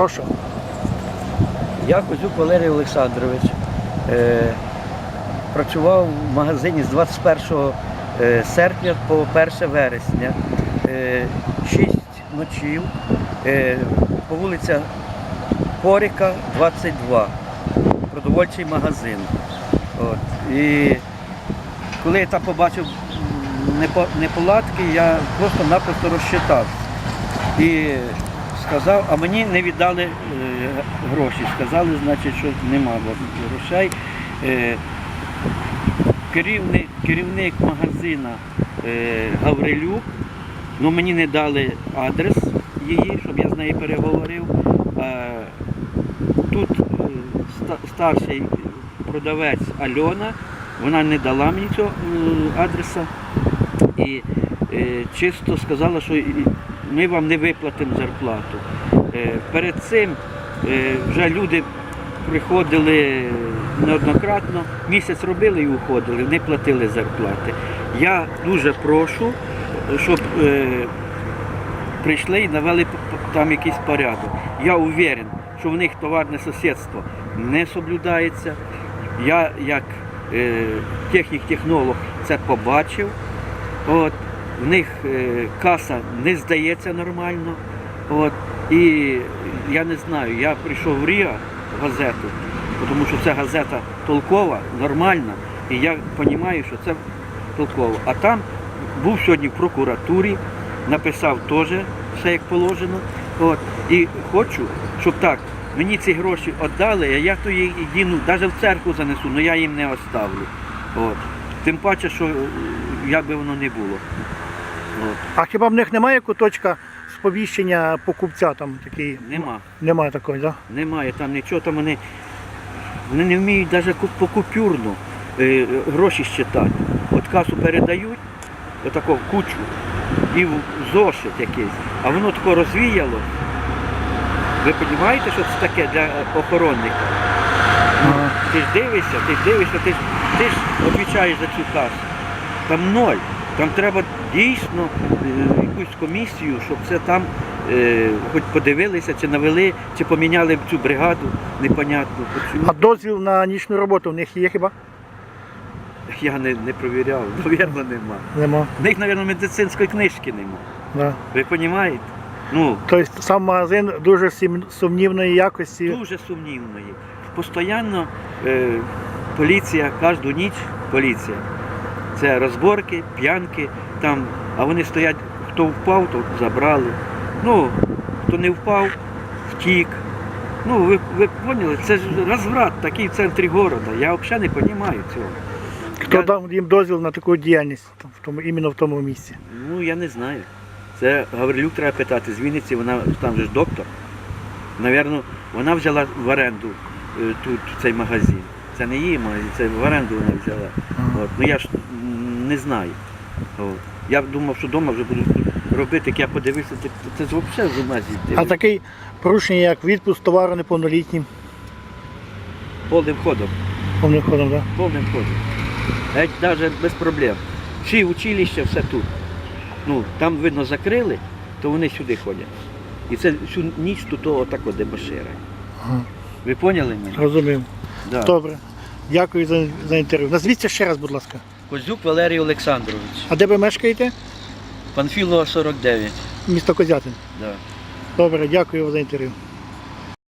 Прошу. Я Козюк Валерій Олександрович. Е, працював в магазині з 21 е, серпня по 1 вересня. Е, шість ночів по вулиця Корика, 22. Продовольчий магазин. От. І коли я там побачив неполадки, я просто-напросто розчитався. І сказав, а мені не віддали е, гроші. Сказали, значить, що нема грошей. Е, керівник, керівник магазина е, Гаврилюк, ну мені не дали адрес її, щоб я з нею переговорив. Тут старший продавець Альона, вона не дала мені цього адреса і чисто сказала, що ми вам не виплатимо зарплату. Е, перед цим е, вже люди приходили неоднократно, місяць робили і уходили, не платили зарплати. Я дуже прошу, щоб е, прийшли і навели там якийсь порядок. Я уверен, що в них товарне сусідство не соблюдається. Я як технік-технолог це побачив. От, в них е, каса не здається нормально. От, і я не знаю, я прийшов в Ріа газету, тому що ця газета толкова, нормальна, і я розумію, що це толково. А там був сьогодні в прокуратурі, написав теж все як положено. От, і хочу, щоб так, мені ці гроші віддали, а я то їх діну, навіть в церкву занесу, але я їм не оставлю. От. Тим паче, що е, як би воно не було. А хіба в них немає куточка сповіщення покупця там такий? Нема. Немає такої, так? Немає там нічого, там вони, вони не вміють навіть по купюрну е, гроші щитати. От касу передають, отако в кучу, і в зошит якийсь, а воно тако розвіяло. Ви розумієте, що це таке для охоронника? Ага. Ти ж дивишся, ти ж дивишся, ти ж, ти ж відповідаєш за цю касу. Там ноль. Там треба дійсно е, якусь комісію, щоб це там е, хоч подивилися, чи навели, чи поміняли цю бригаду, непонятно. А дозвіл на нічну роботу в них є хіба? Я не, не провіряв, навірно, нема. Нема. В них, мабуть, медицинської книжки нема. Да. Ви розумієте? Ну, Тобто сам магазин дуже сім- сумнівної якості. дуже сумнівної. Постоянно е, поліція, кожну ніч поліція. Це розборки, п'янки, там, а вони стоять, хто впав, то забрали. Ну, хто не впав, втік. Ну, ви, ви поняли, це ж розврат такий в центрі міста. Я взагалі не розумію цього. Хто Я- дав їм дозвіл на таку діяльність в тому, іменно в тому місці? Ну, я не знаю. Це Гаврилюк треба питати. З Вінниці, вона там же ж доктор. Навірно, вона взяла в оренду е, тут цей магазин. Це не її магазин, це в оренду вона взяла. От. Ну я ж не знаю. От. Я думав, що вдома вже будуть робити, як я подивився, це, це ж взагалі з ума зійти. А таке порушення, як відпуск товару неповнолітнім, Повним ходом. повним ходом, так? Повним ходом. Геть навіть без проблем. Всі училища, все тут. Ну, там, видно, закрили, то вони сюди ходять. І це всю ніч тут отако дебошира. Ага. Ви поняли мене? Розумів. Да. Добре. Дякую за, за інтерв'ю. Назвіться ще раз, будь ласка. Козюк Валерій Олександрович, А де ви мешкаєте? Панфілова 49. Місто Козятин. Да. Добре, дякую за інтерв'ю.